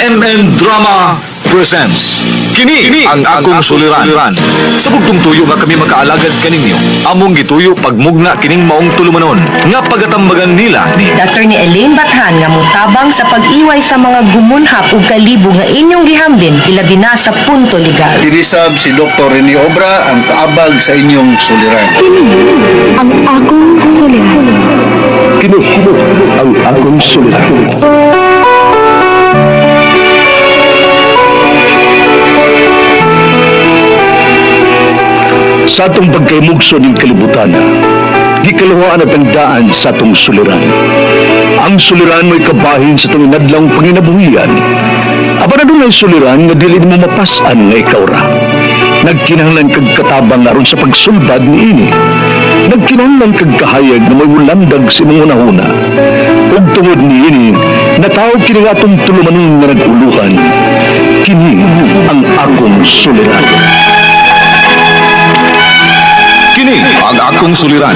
RMN Drama presents Kini, ang akong suliran. Sa bugtong tuyo nga kami makaalagad kaninyo, among gituyo pagmugna kining maong tulumanon nga pagatambagan nila ni Dr. ni Elaine Bathan nga mutabang sa pag-iway sa mga gumunhap ug kalibo nga inyong gihambin hilabi na sa punto legal. Dinisab si Dr. Rene Obra ang kaabag sa inyong suliran. ang akong suliran. Kini ang akong suliran. Sa atong pagkaymugso ng kalibutan, di kalawaan at ang daan sa atong suliran. Ang suliran mo'y kabahin sa itong inadlang panginabuhian. Aba na doon ay suliran nga dili mo mapasan nga ikaw ra. Nagkinahanglan kag katabang aron sa pagsulbad ni ini. Nagkinahanglan kag kahayag na may wulandag sa imong unahuna. Ug tungod ni ini, natawag kini nga atong tulumanon nga naguluhan. Kini ang akong suliran. Ang akong suliran.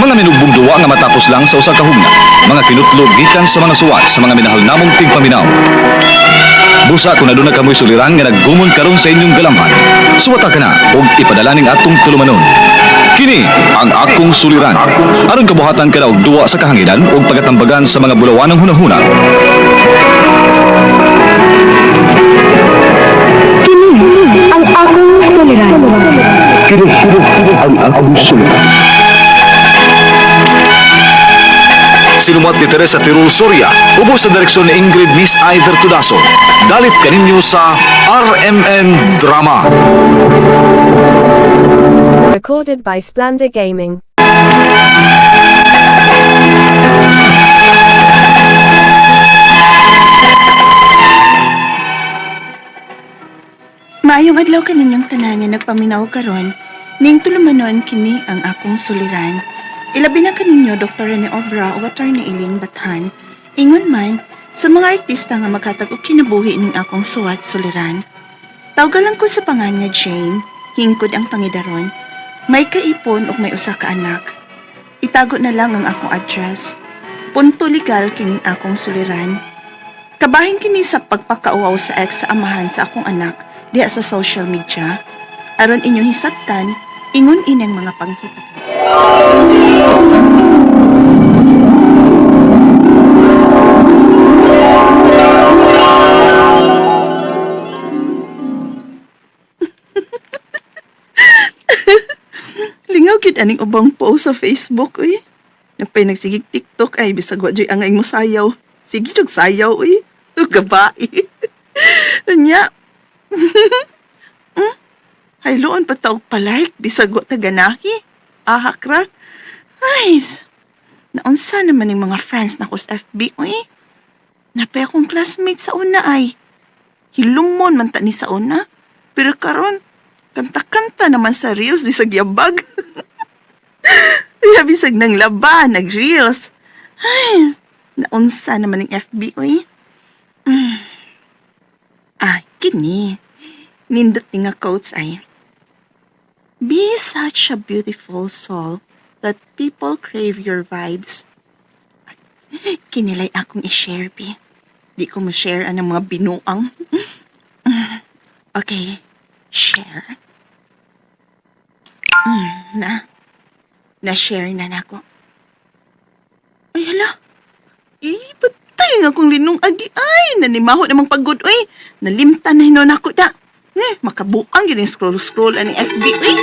Mga minugbong duwa nga matapos lang sa usa ka hugna. Mga kinutlog gikan sa mga suwat sa mga minahal namong tigpaminaw. Busa kung aduna kamoy suliran nga naggumon karon sa inyong galamhan. Suwata ka na ug ipadala ning atong tulumanon. Kini ang akong suliran. Aron kabuhatan ka na og duwa sa kahanginan ug pagatambagan sa mga bulawanang hunahuna. Kini ang akong suliran. Kini ang akong suliran. Sinumat ni Teresa Tirul Soria, ubos sa direksyon ni Ingrid Miss Iver Tudaso. Dalit kaninyo sa RMN Drama. Recorded by Splendor Gaming. Maayong adlaw ka ninyong tanan nga nagpaminaw karon, ning tulumanon kini ang akong suliran. Ilabi na kaninyo Dr. Rene Obra o Attorney Eileen Bathan, ingon man sa mga artista nga maghatag og kinabuhi ning akong suwat suliran. Tawgalan ko sa pangan nga Jane, hingkod ang pangidaron. May kaipon ug may usa ka anak. Itago na lang ang akong address. Punto legal kining akong suliran. Kabahin kini sa pagpakauaw sa ex sa amahan sa akong anak diha sa social media. Aron inyong hisabtan, ingon inang mga panghita. Lingaw gid aning ubang post sa Facebook uy. Napay nagsigig TikTok ay bisag wa angay mo sayaw. Sige jud sayaw uy. Gabai. Anya, Hmm? Hayloon pa tawag palike, bisag wa taganahi. Ahak ra. Ay, s- naunsa naman yung mga friends na ko sa FB, uy. Napay akong classmate sa una ay. Hilumon man ta ni sa una. Pero karon, kanta-kanta naman sa reels, bisag yabag. Kaya bisag nang laba, nag-reels. Ay, naunsa naman yung FB, uy. Ah, kini. Nindot ni nga quotes ay, Be such a beautiful soul that people crave your vibes. Kinilay akong i-share, Bi. Di ko ma-share ang mga binuang. Okay, share. Mm, na. Na-share na nako. Ay, hala. Eh, patay nga kung linong agi ay. Nanimaho namang pagod, uy. Nalimtan na hinon ako da. Eh, makabuang yun yung scroll-scroll ani FB, uy.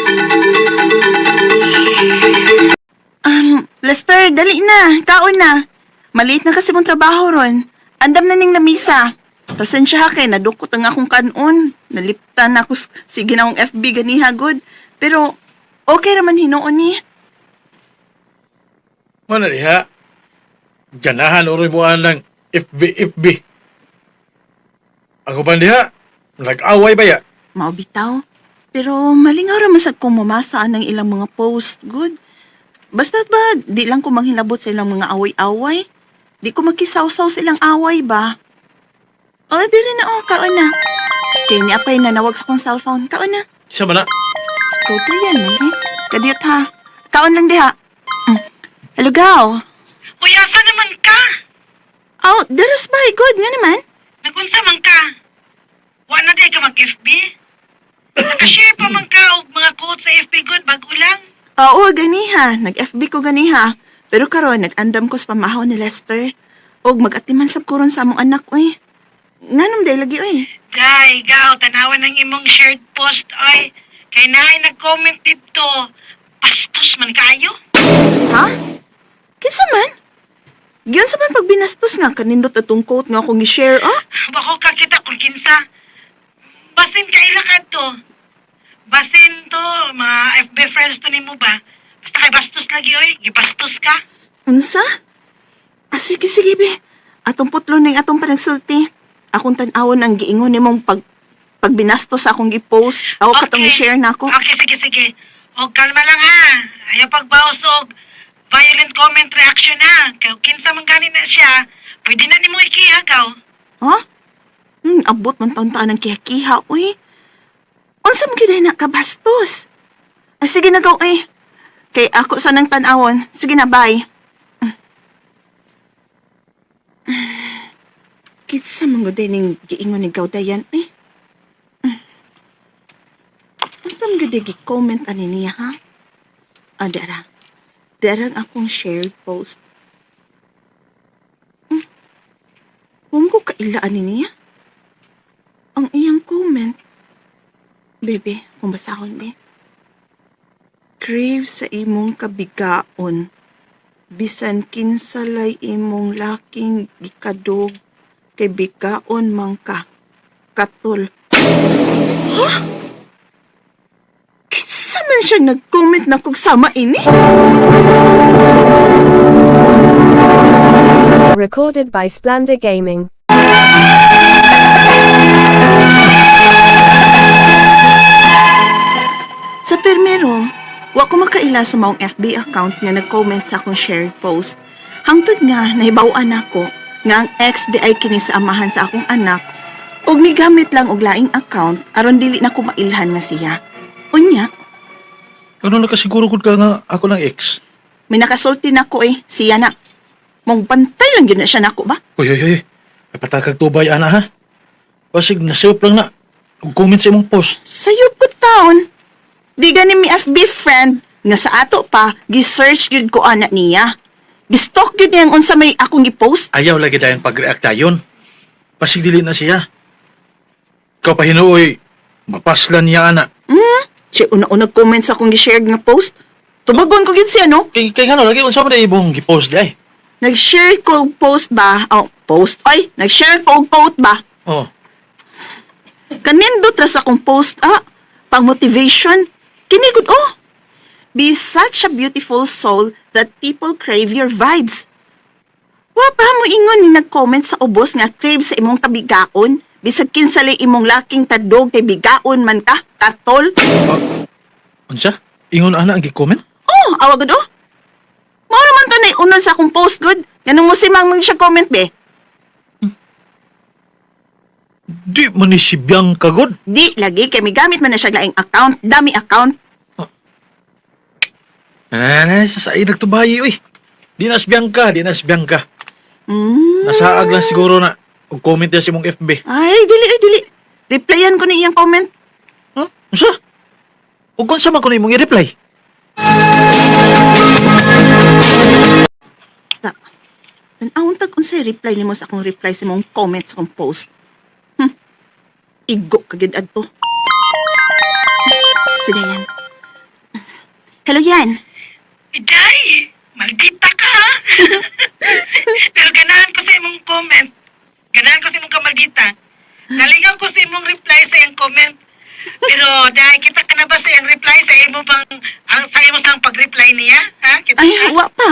Um, Lester, dali na. Kaon na. Maliit na kasi mong trabaho ron. Andam na ning lamisa. Pasensya ha kay nadukot ang akong kanon. Naliptan ako sige na FB ganiha good. Pero okay raman hinuon ni. Mana diha? Ganahan uri mo lang FB FB. Ako pa diha? Nag-away ba ya? Mao bitaw. Pero malingaw ra masad kong mamasa ang ilang mga post good. Basta ba, di lang ko manghilabot sa ilang mga away-away. Di ko magkisawsaw sa ilang away ba? O, di rin na oh, kaon na. Kaya ni apay na nawag sa kong cellphone. Kaon na. Isa man na? Ikaw to yan, mali. Kadiyot ha. Kaon lang diha. Mm. Hello, Gaw. Uy, asa naman ka? Oh, daras ba? Good nga naman. Nag Unsa man ka? Wa na day ka mag-FB? Naka-share pa man ka og mga quotes sa FB good bago lang. Oo, ganiha. Nag-FB ko ganiha. Pero karon nag-andam ko sa pamahaw ni Lester. Og mag-atiman sab kuron sa among anak, uy. Nganong day lagi, uy. Day, gaw, tanawan ng imong shared post, oy. Kay naay nag-comment dito. Bastos man kayo. Ha? Kinsa man? Giyon sa man pagbinastos nga kanindot atong quote nga akong i-share, ah? Bako ka kita kung kinsa. Basin ka ilakad to. Basin to, mga FB friends to nimo ba? Basta kay bastos lagi, oy. Gibastos ka. Unsa? Ah, sige, sige, be. Atong putlo ning atong panagsulti. Akong tan-awon ang giingon nimong pag pagbinastos akong gi-post. Ako katong i-share na ako. Okay, sige, sige. O, kalma lang ha. Ayaw pagbaos og violent comment reaction ha. Kaya kung kinsa man gani na siya, pwede na ni mo ikihagaw. Ha? Hmm, abot man taon-taon ng kiha-kiha, uy. Unsa mo gid na kabastos? Ah, sige na gaw, eh. Kay ako sa nang tan-awon. Sige na, bye. Kitsa mga din ning giingon ni Gawdayan, eh. Unsa mo gid gi-comment ani niya, ha? Ah, dara. Darang akong shared post. Kung ko kailaan ni niya? Ang iyang comment. Bebe, kung basahon be. Crave sa imong kabigaon. Bisan kinsalay imong laking gikadog kay bigaon man ka. Katol. Ha? Kinsa man siya nag-comment na kung sama ini? Recorded by Splendor Gaming. Sa permero, wa ko makaila sa maong FB account nga nag-comment sa akong shared post. Hangtod nga, nahibawaan ako nga ang ex di ay kini sa amahan sa akong anak ug migamit lang og laing account aron dili na ko mailhan nga siya. Unya, Ano nakasiguro ko ka nga ako ng ex? may nakasulti na ko eh, siya na. Mong bantay lang yun na siya nako ba? Uy, uy, uy. May patakag tubay, ana ha? Pasig, nasayop lang na. Ug comment sa imong post. Sayop ko taon. Di gani mi FB friend nga sa ato pa, gi-search yun ko anak niya. Gi-stalk yun niyang unsa may akong gi-post. Ayaw lagi dayon pag-react dayon. Pasig dili na siya. Ikaw pa hinuoy. Mapaslan niya, ana. Hmm? Siya una-una comment sa akong gi-share nga post. Tubagon ko yun siya, no? Kay, kay nga no, lagi unsa man na ibong gipost di ay. Nag-share ko og post ba? Oh, post? Ay, nag-share ko og quote ba? Oh. Kanindot ra sa akong post, ah. Pang motivation. Kinigod, oh. Be such a beautiful soul that people crave your vibes. Wa pa mo ingon ni nag-comment sa ubos nga crave sa imong kabigaon. Bisag kinsali imong laking tadog kay bigaon man ka, katol. Unsa? Ingon ana ang gi-comment? Oh, awag gud oh. Mao man to na unon sa akong post good. Ganun mo si Mang siya comment be. Di man ni si Bianca god. Di lagi kay may gamit man na siya laing account, dami account. Ah, sa sa nagtubayi uy. Di na si Bianca, di na si Bianca. Mm. Nasaag lang siguro na ug comment niya si mong FB. Ay, dili ay dili. Replyan ko ni iyang comment. Huh? Unsa? Ug unsa man ko imong i-reply? Ta. Tan-awon tag unsay reply nimo sa akong reply sa imong comment sa akong post. Hm. Igo kagid adto. Sige yan. Hello yan. Day, maldita ka? Pero ganahan ko sa imong comment. Ganahan ko sa imong kamaldita. Nalingaw ko sa imong reply sa iyang comment. Pero dahil kita ka na ba sa iyang reply sa imo bang ang sa imo sang pag-reply niya? Ha? Kita Ay, ka? wa pa.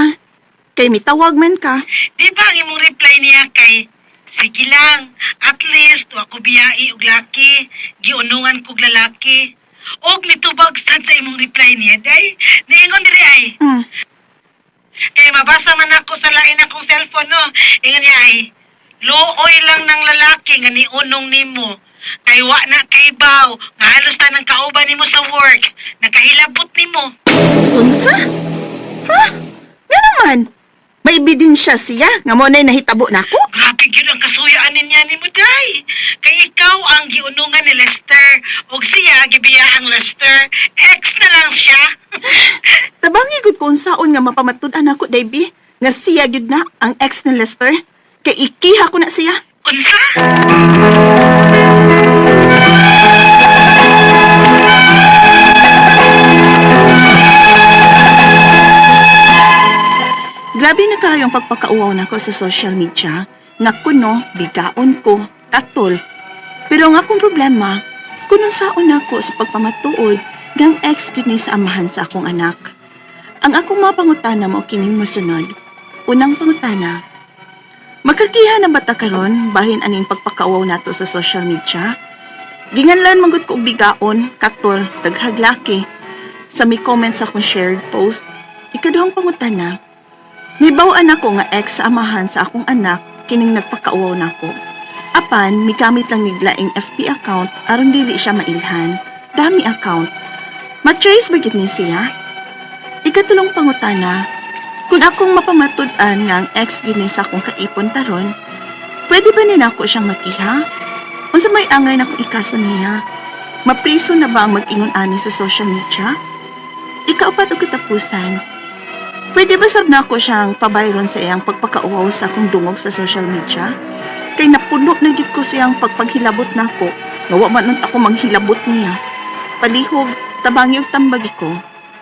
Kay mitawag man ka. Di ba ang imong reply niya kay Sige lang, at least wa ko biyai og laki, giunungan kog lalaki. Og nitubag sad sa imong reply niya, day. Niingon diri ay. Hmm. Kaya mabasa man ako sa lain akong cellphone, no? Ingon niya ay, luoy lang ng lalaki nga niunong nimo. Kay wa na kay baw, nga halos ta ng kauban nimo sa work. Nakahilabot nimo. Unsa? Ha? Nga naman. May ebidensya siya nga mo na'y nahitabo nako. Grabe yun ang kasuyaan niya ni mo, day. Kay ikaw ang giunungan ni Lester. O siya, gibiya ang Lester. Ex na lang siya. Tabangi gud kung saon nga mapamatud-an ako, Davy. Nga siya gyud na ang ex ni Lester. Kay ikiha ko na siya. Unsa? Grabe na kayong pagpakauaw nako sa social media. Nga kuno, bigaon ko, katol. Pero ang akong problema, kuno saon ako sa pagpamatuod gang ex ni sa amahan sa akong anak. Ang akong mga pangutana mo kining mosunod. Unang pangutana, magkakiha na bata karon bahin aning pagpakauaw nato sa social media? Ginganlan manggod ko bigaon, katol, daghaglaki. Sa may comments akong shared post, ikaduhang pangutana, Nibawaan ako nga ex sa amahan sa akong anak kining nagpakauaw nako. Apan, migamit lang niglaing FB account aron dili siya mailhan. Dami account. Matrace ba ni siya? Ikatulong pangutana, kung akong mapamatud-an nga ang ex gid ni sa akong kaipon taron, pwede ba ni nako siyang makiha? Unsa may angay na akong ikaso niya? Mapriso na ba ang mag-ingon ani sa social media? Ikaapat o katapusan, Pwede ba sab na ako siyang pabayron sa iyang pagpakauwaw sa akong dungog sa social media? Kay napuno na gid ko siyang pagpaghilabot na ako. Ngawa man nun ako manghilabot niya. Palihog, tabangi og tambagi ko.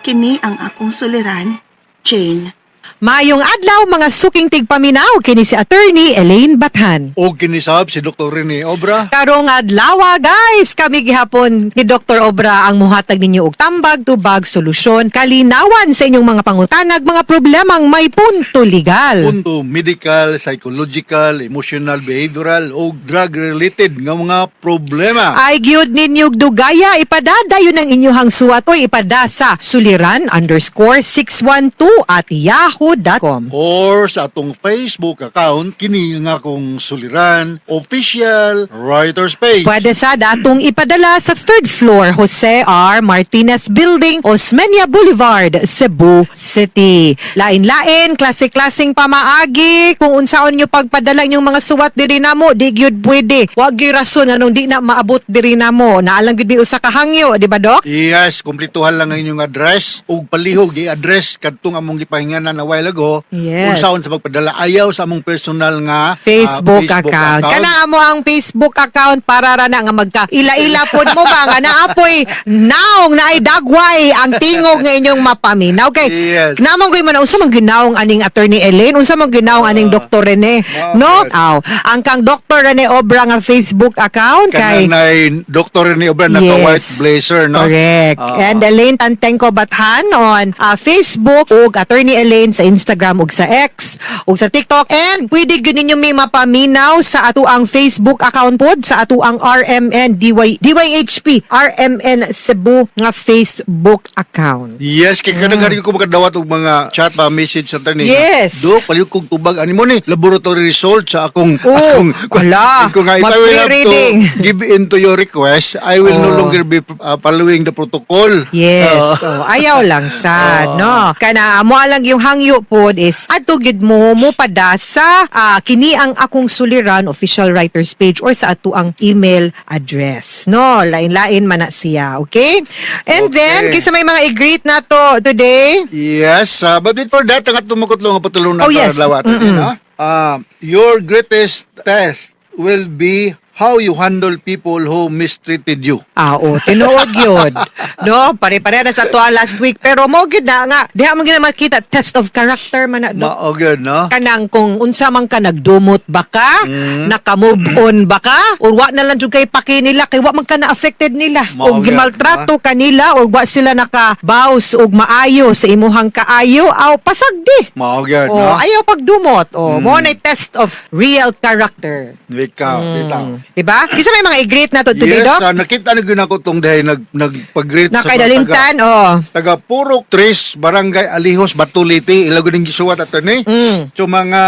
Kini ang akong suliran, Jane. Mayong adlaw mga suking tigpaminaw kini si attorney Elaine Bathan. O kinisab si Dr. Rene Obra. Karong adlaw guys, kami gihapon ni Dr. Obra ang muhatag ninyo og tambag tubag solusyon kalinawan sa inyong mga pangutanag mga problemang may punto legal. Punto medical, psychological, emotional, behavioral o drug-related nga mga problema. Ay gyud ninyo dugaya ipadadayon ang inyong suwat o ipadasa suliran underscore 612 at yahoo.com. Or sa atong Facebook account, kini nga akong suliran, official writer's page. Pwede sa datong ipadala sa third floor Jose R. Martinez Building, Osmeña Boulevard, Cebu City. Lain-lain, klase-klaseng pamaagi. Kung unsaon nyo pagpadala yung mga suwat diri namo, di gyud pwede. Wag gyud rason anong di na maabot diri namo. Naalang gyud mi usa ka hangyo, di ba dok? Yes, kumplituhan lang ang inyong address ug palihog i-address kadtong among gipahinganan a while ago. Yes. Unsaon sa pagpadala ayaw sa among personal nga ah, Facebook, account. Kana mo ang Facebook account para ra na nga magka ila-ila pod mo ba nga naapoy naong naay dagway ang tingog nga inyong mapaminaw kay Yes. namang koy man unsa man ginaong aning attorney Elaine unsa man ginaong aning Dr. Rene no aw ang kang Dr. Rene Obra nga Facebook account kay Kanang na Dr. Rene Obra Yes. white blazer, no? Correct. Oo. And Elaine Tantengko Bathan on uh, Facebook ug Attorney Elaine sa Instagram ug sa X ug sa TikTok and pwede gyud ninyo may mapaminaw sa ato ang Facebook account pod sa ato ang RMN DY, DYHP RMN Cebu nga Facebook account. Yes, kay kanang mm. ko makadawat og mga chat pa message sa internet. Yes. Do palihog kog tubag ani mo ni laboratory result sa akong Oh, akong ala, ko nga if I will have to give in to your request, I will no Oh. longer be uh, following the protocol. Yes. Uh, so, ayaw lang sad, no? Kana amo lang yung hangyo pod is adto mo mo pada sa ah, kini ang akong suliran official writers page or sa ato ang email address. No, lain-lain man na siya, okay? And Okay. then kisa may mga i-greet na to today. Yes, uh, but before that, ang atong makutlo nga patulong na Oh, yes. para lawat. no? Uh, your greatest test will be how you handle people who mistreated you. Ah, oh, tinuod yun. no, pare-pare na sa to last week. Pero mo gyud na nga, diha mo gyud na makita test of character man na. no? Mao gyud, no? kanang kung unsa man ka nagdumot ba ka, Mm. naka-move on ba ka, or wa na lang jud kay paki nila kay wa man ka na affected nila. Mao O gimaltrato ka nila or wa sila naka-bows og maayo sa imuhang kaayo, aw pasagdi. Mao gyud, no? ayaw pagdumot. Mm. O mo na test of real character. Ikaw, Mm. bitaw. Diba? Kisa may mga i-greet na to today, yes, Doc? ah, nakita na gyud ako tong dahil nag nagpag-greet sa mga Nakaidalintan, oh. taga Purok Tres, Barangay Alihos, Batuliti, ilago ning gisuwat ato ni. Mm. So mga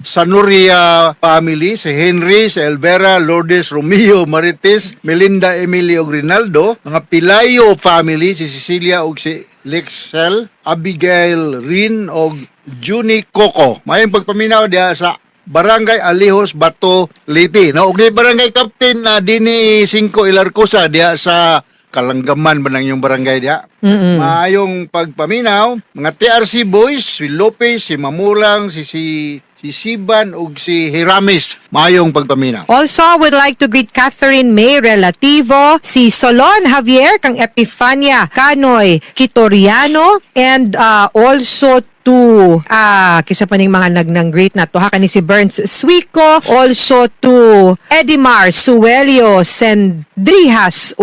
Sanuria family, si Henry, si Elvera, Lourdes, Romeo, Marites, Melinda, Emilio, Grinaldo, mga Pilayo family, si Cecilia ug si Lexel, Abigail, Rin og Juni Coco. Mayong pagpaminaw diya sa Barangay Alihos, Bato, Liti. No, ug Barangay Captain na dini 5 Ilarcosa diya sa Kalanggaman ba ng yung barangay diya? Maayong pagpaminaw, mga TRC boys, si Lopez, si Mamulang, si si si Siban ug si Hiramis. Maayong pagpaminaw. Also, would like to greet Catherine May Relativo, si Solon Javier, kang Epifania Canoy Kitoriano, and uh, also to ah kisa pa ning mga nagnang great na to. Ha kani si Burns Suico also to Edimar Suelio Sendrijas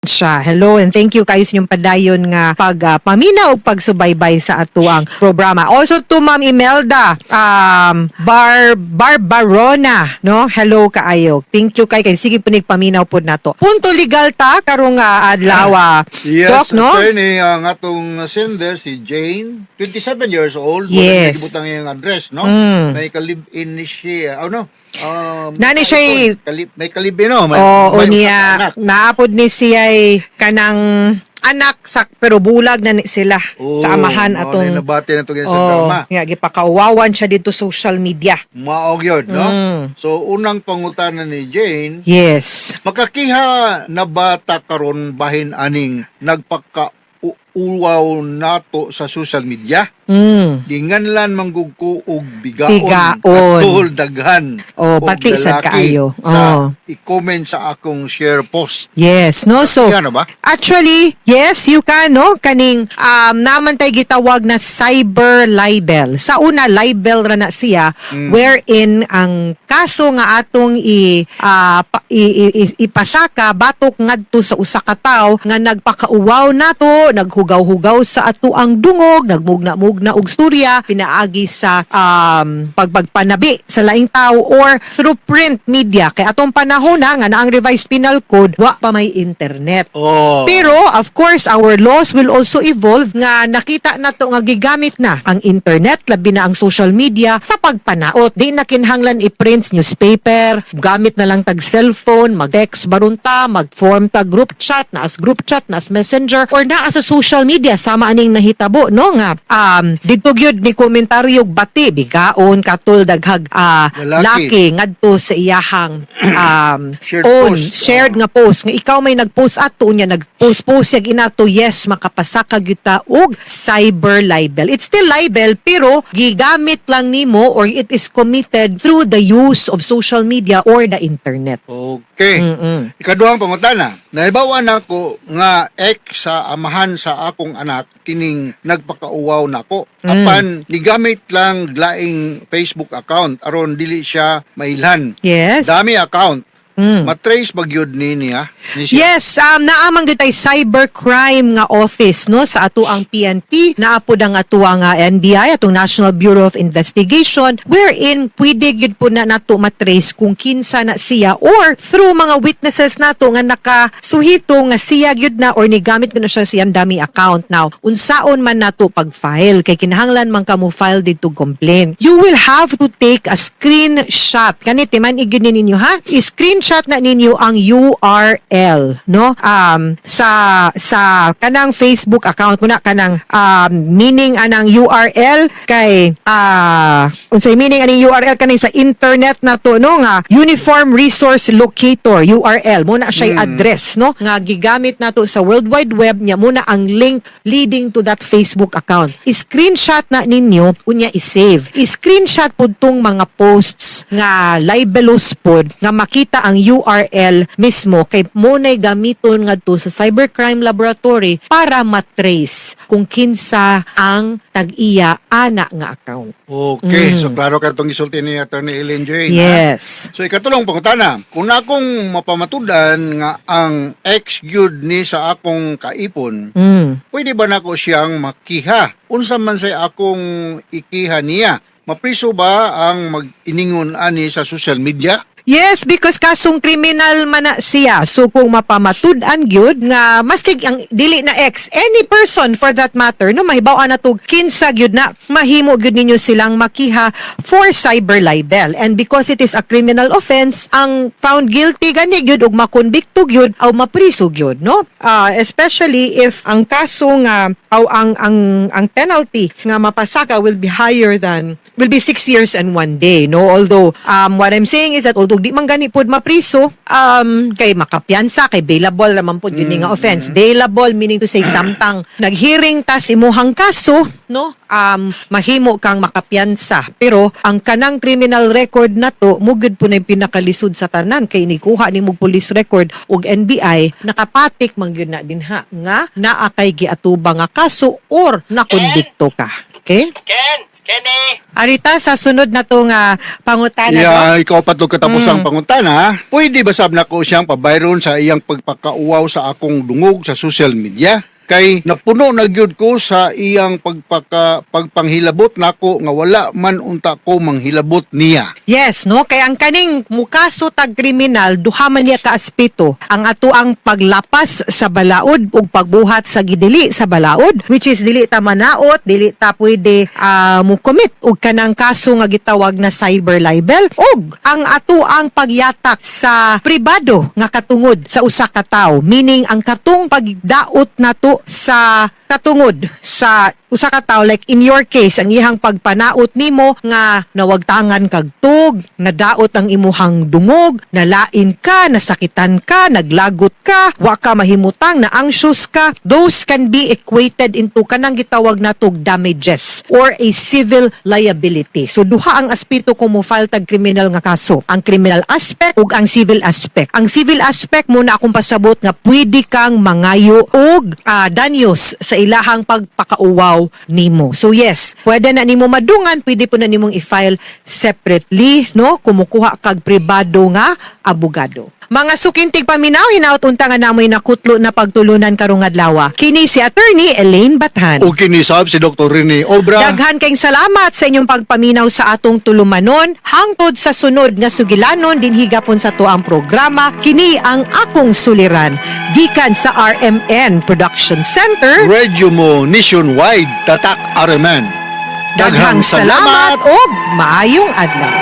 siya. Hello and thank you kayo sa inyong padayon nga pag ah, paminaw ug pagsubaybay sa atuang programa. Also to Ma'am Imelda um Bar Barbarona, no? Hello kaayo. Thank you kay kay sige punig paminaw pod nato. Punto legal ta karong nga adlaw. ah, Yes, Doc, no? attorney, ang atong sender, si Jane, 27 years old. Yes. Wala gibutang iyang address, no? Mm. May kalib-in ni siya. Oh, no? Um, Nani siya- kalib, may kalib-in, no? May, Oo may niya naapod ni siya kanang anak sa pero bulag na ni sila Oo, sa amahan mao atong na nabati na to sa Oh, drama. nga gipakawawan siya dito social media. Maog yun, no? Mm. So, unang pangutanan ni Jane, Yes. makakiha na bata karon bahin aning nagpaka uwaw nato sa social media Mm. dinganlan manggugko og bigaon Bigaon. katol daghan Oh, pati lalaki kaayo. sa Oh. i-comment sa akong share post Yes, no? So, na ba? actually, yes, you can, no? Kaning, um, naman tayo gitawag na cyber libel. Sa una, libel ra na siya, wherein ang kaso nga atong i, ah, pa- i- i- i- ipasaka, batok ngadto sa usa ka tawo nga nagpakauwaw nato, naghugaw-hugaw sa ato ang dungog, nagmugna-mugna og storya, pinaagi sa um, pagpagpanabi sa laing tao or through print media. Kay atong panahon na nga na ang revised penal code, wa pa may internet. oh Pero of course our laws will also evolve nga nakita na to nga gigamit na ang internet labi na ang social media sa pagpanaot. Di na kinhanglan i-print newspaper, gamit na lang tag cellphone, mag-text barunta, mag-form tag group chat, na as group chat, na as messenger or na sa social media sama aning nahitabo no nga um dito gyud ni komentaryo bati bigaon katul daghag Lalaki. laki ngadto sa iyahang um Shared own post. shared nga post nga ikaw may nag-post ato unya nag-post post yag inato yes makapasaka kita og cyber libel it's still libel pero gigamit lang nimo or it is committed through the use of social media or the internet okay Mm-mm. ikaduhang pangutana naibawa na ko nga ex sa amahan sa akong anak kining nagpakauwaw nako Mm. apan nigamit lang laing Facebook account aron dili siya mailhan yes. Dami account Mm. matrace bagyod ni niya ni siya Yes, um naamang gyud tay cybercrime nga office no sa ato ang PNP, naapod ang ato ang uh, NBI atong National Bureau of Investigation wherein pwede gyud po na nato matrace kung kinsa na siya or through mga witnesses nato nga nakasuhito nga siya gyud na or nigamit gyud na siya siyang dami account now. Unsaon man nato pag-file kay kinahanglan man kamo file dito complaint. You will have to take a screenshot. Kanit man ni ninyo ha. I-screenshot na ninyo ang URL no? Um sa sa kanang Facebook account mo na kanang um, meaning anang URL kay ah unsay meaning aning URL kaning sa internet na to no? Nga Uniform Resource Locator URL mo na siya address no? Nga gigamit nato sa World Wide Web nya mo na ang link leading to that Facebook account. I-screenshot na ninyo unya i-save. I-screenshot pud tong mga posts nga libelous pod nga makita ang URL mismo kay mo nay gamiton ngadto sa cybercrime laboratory para matrace kung kinsa ang tag-iya ana nga account. Okay, Mm. so klaro ka itong isulti ni Attorney Ellen Jane. ha? Yes. So ikatulong pangutana, kung akong mapamatudan nga ang ex gyud ni sa akong kaipon, Mm. pwede ba nako siyang makiha? Unsa man say akong ikiha niya? mapriso ba ang mag-iningon ani sa social media? Yes, because kasong kriminal man na siya. So kung mapamatud-an gyud nga maski ang dili na ex any person for that matter no mahibaw na to kinsa gyud na mahimo gyud ninyo silang makiha for cyber libel. And because it is a criminal offense ang found guilty gani gyud ug makonbikto gyud aw mapriso gyud no? Ah, especially if ang kaso nga aw ang ang ang penalty nga mapasaka will be higher than will be six years and one day no? Although um what I'm saying is that although di man gani pod mapriso. Um kay makapiyansa kay bailable naman pod yun nga offense. Bailable meaning to say samtang naghearing ta si imuhang kaso no? Um mahimo kang makapiyansa pero ang kanang criminal record na to mugod po na yung pinakalisod sa tanan. Kay nikuha ni mo police record ug NBI nakapatik man gyud na dinha nga naa kay giatuba nga kaso or nakondikto ka. Okay? Ken! Kenny! Arita, sa sunod na to nga pangutana no? Yeah, ikaw pa to katapos Mm. ang pangutana. Pwede ba sab nako siyang pabayron sa iyang pagpakauaw sa akong dungog sa social media? Kay napuno na gyud ko sa iyang pagpaka pagpanghilabot nako nga wala man unta ko manghilabot niya. Yes, no? Kaya ang kaning mukaso tag kriminal, duha man niya ka aspeto. Ang ato ang paglapas sa balaod ug pagbuhat sa gidili sa balaod, which is dili ta manaot, dili ta pwede ah, mo commit og kanang kaso nga gitawag na cyber libel ug ang ato ang pagyatak sa pribado nga katungod sa usa ka tawo, meaning ang katong pagdaot nato sa katungod sa usa ka tawo like in your case ang ihang pagpanaot nimo nga nawagtangan kag tug nadaot ang imuhang dungog nalain ka nasakitan ka naglagot ka wa ka mahimutang na anxious ka those can be equated into kanang gitawag natog damages or a civil liability. So duha ang aspeto kung mo file tag criminal nga kaso. Ang criminal aspect ug ang civil aspect. Ang civil aspect muna akong pasabot nga pwede kang mangayo og ah, danyos sa ilahang pagpakauwaw nimo. So yes, pwede na nimo madungan, pwede po na nimong i-file separately, no? Kumukuha kag pribado nga abogado. Mga sukintig paminaw, hinaut unta nga namoy nakutlo na pagtulunan karong adlaw. Kini si attorney Elaine Bathan. O kinisab si Dr. Rene Obra. Daghan kayong salamat sa inyong pagpaminaw sa atong tulumanon. Hangtod sa sunod nga sugilanon din higapon sa tuang programa. Kini ang akong suliran. Gikan sa RMN Production Center. Radio mo nationwide tatak araman. Daghang salamat o maayong adlaw.